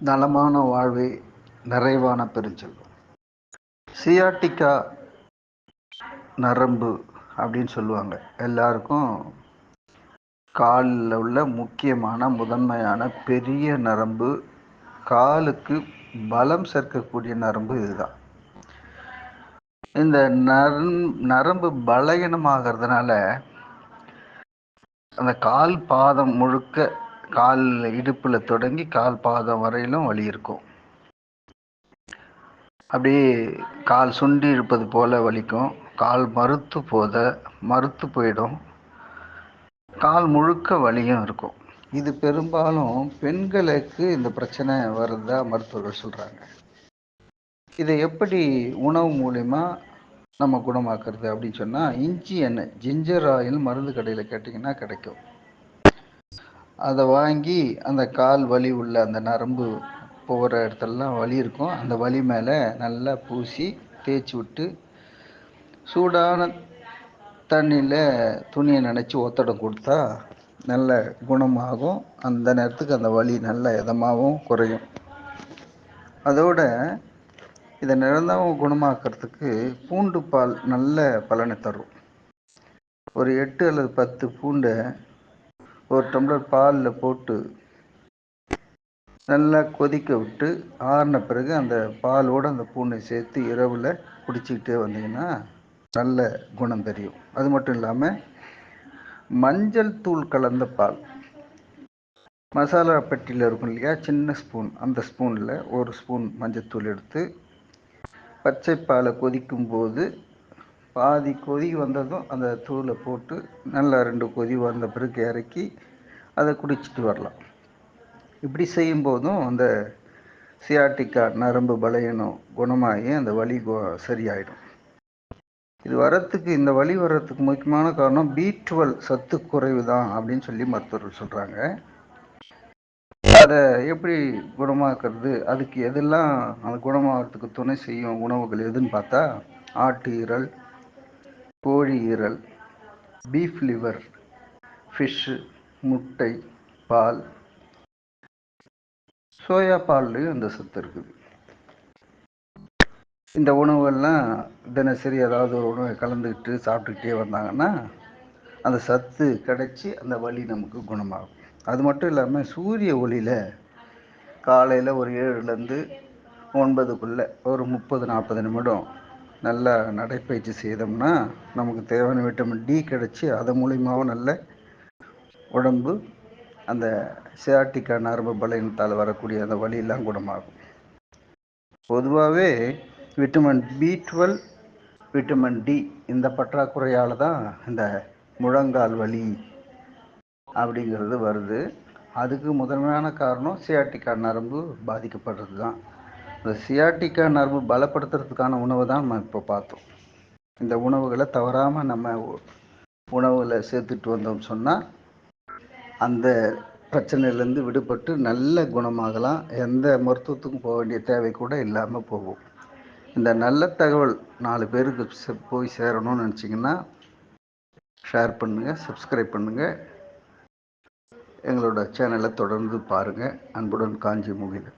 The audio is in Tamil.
நலமான வாழ்வே நிறைவான பெருஞ்செல்வம். சியாட்டிக்கா நரம்பு அப்படின்னு சொல்லுவாங்க. எல்லாருக்கும் காலில் உள்ள முக்கியமான முதன்மையான பெரிய நரம்பு காலுக்கு பலம் சேர்க்கக்கூடிய நரம்பு இதுதான். இந்த நரம் நரம்பு பலகீனமாகிறதுனால அந்த கால் பாதம் முழுக்க கால் இடுப்பில் தொடங்கி கால் பாதம் வரையிலும் வலி இருக்கும். அப்படியே கால் சுண்டி இருப்பது போல் வலிக்கும். கால் மறுத்து போத மறுத்து போயிடும். கால் முழுக்க வலியும் இருக்கும். இது பெரும்பாலும் பெண்களுக்கு இந்த பிரச்சனை வருதா மருத்துவர்கள் சொல்கிறாங்க இதை எப்படி உணவு மூலிமா நம்ம குணமாக்குறது அப்படின்னு சொன்னால் இஞ்சி எண்ணெய் ஜிஞ்சர் ஆயில் மருந்து கடையில் கேட்டிங்கன்னா கிடைக்கும். அதை வாங்கி அந்த கால் வலி உள்ள அந்த நரம்பு போகிற இடத்துலலாம் வலி இருக்கும். அந்த வலி மேலே நல்லா பூசி தேய்ச்சி விட்டு சூடான தண்ணியில் துணியை நினச்சி ஒத்தடம் கொடுத்தா நல்ல குணமாகும். அந்த நேரத்துக்கு அந்த வலி நல்ல இதமாகவும் குறையும். அதோட இதை நிரந்தரம் குணமாக்கிறதுக்கு பூண்டு பால் நல்ல பலனை தரும். ஒரு எட்டு அல்லது பத்து பூண்டை ஒரு டம்ளர் பாலில் போட்டு நல்லா கொதிக்க விட்டு ஆறின பிறகு அந்த பாலோடு அந்த பூனை சேர்த்து இரவில் குடிச்சிக்கிட்டே வந்தீங்கன்னா நல்ல குணம் தெரியும். அது மட்டும் இல்லாமல் மஞ்சள் தூள் கலந்த பால். மசாலா பெட்டியில் இருக்கும் இல்லையா? சின்ன ஸ்பூன். அந்த ஸ்பூனில் ஒரு ஸ்பூன் மஞ்சள் தூள் எடுத்து பச்சை பாலை கொதிக்கும் பாதி கொதி வந்ததும் அந்த தூளை போட்டு நல்லா ரெண்டு கொதி வந்த பிறகு இறக்கி அதை குடிச்சிட்டு வரலாம். இப்படி செய்யும்போதும் அந்த சியாட்டிக்கா நரம்பு பலையனும் குணமாகி அந்த வலி சரியாயிடும். இது வரத்துக்கு இந்த வலி வர்றதுக்கு முக்கியமான காரணம் பி டுவெல் சத்து குறைவு தான் அப்படின்னு சொல்லி மருத்துவர்கள் சொல்கிறாங்க அதை எப்படி குணமாக்குறது அதுக்கு எதெல்லாம் அந்த குணமாகறதுக்கு துணை செய்யும் உணவுகள் எதுன்னு பார்த்தா ஆட்டு ஈரல் கோழி ஈரல் பீஃப் லிவர் ஃபிஷ்ஷு முட்டை பால் சோயா பால்லையும் இந்த சத்து இருக்குது. இந்த உணவுகள்லாம் தினசரி ஏதாவது ஒரு உணவை கலந்துக்கிட்டு சாப்பிட்டுக்கிட்டே வந்தாங்கன்னா அந்த சத்து கிடச்சி அந்த வலி நமக்கு குணமாகும். அது மட்டும் இல்லாமல் சூரிய ஒளியில் காலையில் ஒரு ஏழுலேருந்து ஒன்பதுக்குள்ளே ஒரு முப்பது நாற்பது நிமிடம் நல்லா நடைப்பயிற்சி செய்தோம்னா நமக்கு தேவையான விட்டமின் டி கிடச்சி அதன் மூலியமாகவும் நல்ல உடம்பு அந்த சியாட்டிக்கா நரம்பு பலகீனத்தால் வரக்கூடிய அந்த வலியெல்லாம் குணமாகும். பொதுவாகவே vitamin B twelve vitamin D இந்த பற்றாக்குறையால் தான் இந்த முழங்கால் வலி அப்படிங்கிறது வருது. அதுக்கு முதன்மையான காரணம் சியாட்டிக்கா நரம்பு பாதிக்கப்படுறது தான் இந்த சியாட்டிக்கா நரம்பு பலப்படுத்துறதுக்கான உணவை தான் நம்ம இப்போ பார்த்தோம். இந்த உணவுகளை தவறாமல் நம்ம உணவில் சேர்த்துட்டு வந்தோம் சொன்னால் அந்த பிரச்சனையிலேருந்து விடுபட்டு நல்ல குணமாகலாம். எந்த மருத்துவத்துக்கும் போக வேண்டிய தேவை கூட இல்லாமல் போகும். இந்த நல்ல தகவல் நாலு பேருக்கு போய் சேரணும்னு நினச்சிங்கன்னா ஷேர் பண்ணுங்கள் சப்ஸ்கிரைப் பண்ணுங்கள் எங்களோட சேனலை தொடர்ந்து பாருங்கள் அன்புடன் காஞ்சி முகில்.